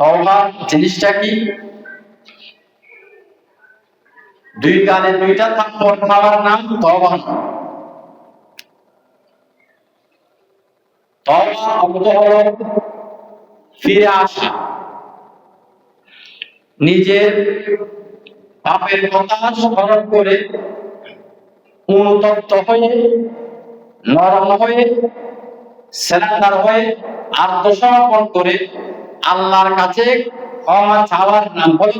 তওবা, জিনিসটা কি? দুই গালে দুইটা খাওয়ার নাম তওবা। তওবা অর্থ ফিরে আসা। নিজের পাপের কথা স্মরণ করে অনুতপ্ত হয়ে, নরম হয়ে সেরান্ডার হয়ে আত্মসমর্পণ করে আল্লাহর কাছে ক্ষমা চাওয়ার নাম হল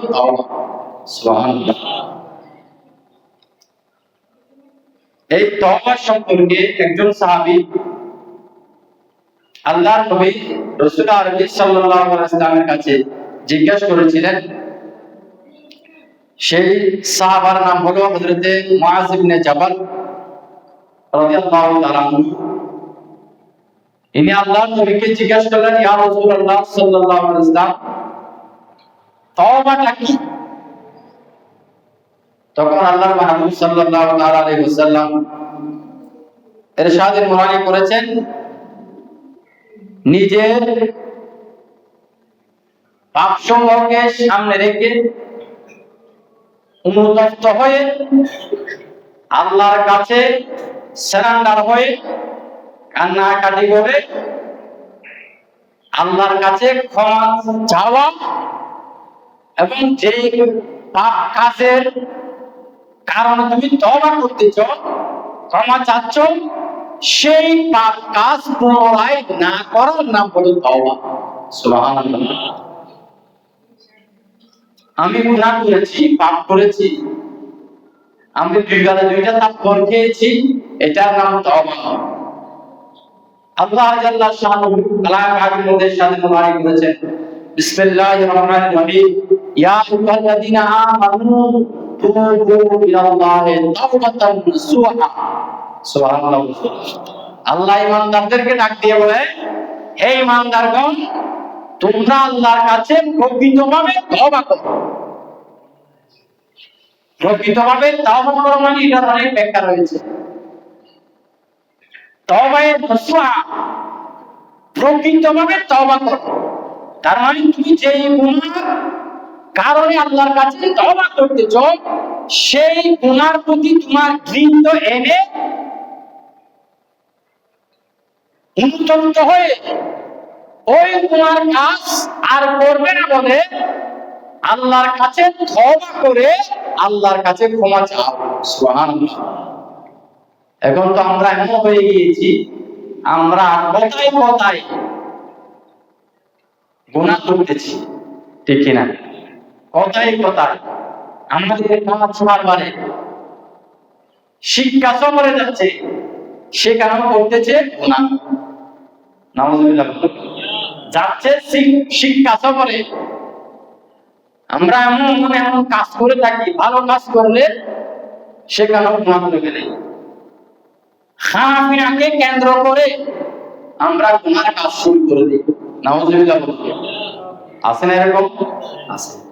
এই তওবা সম্পর্কে একজন সাহাবী আল্লাহর নবী রাসূল আরবি আলাইহি কাছে জিজ্ঞাসা করেছিলেন, সেই সাহাবার নাম হলো হযরতে মুআজ ইবনে জাবাল রাদিয়াল্লাহু তাআলা ইনি আল্লাহর নবীকে জিজ্ঞাসা করলেন, ইয়া রাসূলুল্লাহ সাল্লাল্লাহু আলাইহি ওয়াসাল্লাম, তওবাটা কি? তখন আল্লাহর মাহবুব সাল্লাল্লাহু তাআলা আলাইহি ওয়াসাল্লাম ইরশাদের মুরানি করেছেন, নিজের পাপসমূহকে সামনে রেখে অনুতপ্ত হয়ে আল্লাহর কাছে সারেন্ডার হয়ে কান্নাকাটি করে আল্লাহর কাছে ক্ষমা চাওয়া এবং যে পাপ কাজের কারণে তুমি তবা করতেছ ক্ষমা চাচ্ছ, সেই পাপ কাজ পুনরায় না করার নাম তওবা। সুবহানাল্লাহ। আমি গুনাহ করেছি, পাপ করেছি। আমি দুই গালে দুইটা তাপ খেয়েছি, এটার নাম তওবা। আল্লাহ ইমানদারদেরকে ডাক বলে, হে ইমানদারগণ, তোমরা আল্লাহর কাছে প্রকৃতভাবে তওবা করো। প্রকৃতভাবে তওবা করো মানে এটার অনেক ব্যাখ্যা রয়েছে। নসুহা প্রকৃতভাবে তওবা করো। তার মানে তুমি যে গুনাহ কারণে আল্লাহর কাছে করতেছ, সেই গুনার প্রতি তোমার এনে হয়ে ওই গুনার কাজ আর করবে না বলে আল্লাহর কাছে তওবা করে আল্লাহর কাছে ক্ষমা চাও। সুবহানাল্লাহ। এখন তো আমরা এমন হয়ে গিয়েছি। আমরা কথায় কথায় গুনাহ করতেছি, ঠিক কিনা? কথায় কথায় আমাদের কাজ বারবারে শিক্ষা সফরে যাচ্ছে সেখানেও করতেছে? গুনাহ। নাউজুবিল্লাহ যাচ্ছে শিক্ষা সফরে আমরা এমন এমন কাজ করে থাকি, ভালো কাজ করলে সেখানেও গুনাহ করে ফেলি খানাপিনাকে কেন্দ্র করে আমরা তোমার কাজ শুরু করে দিই। নামাজ আছে না এরকম? আছে।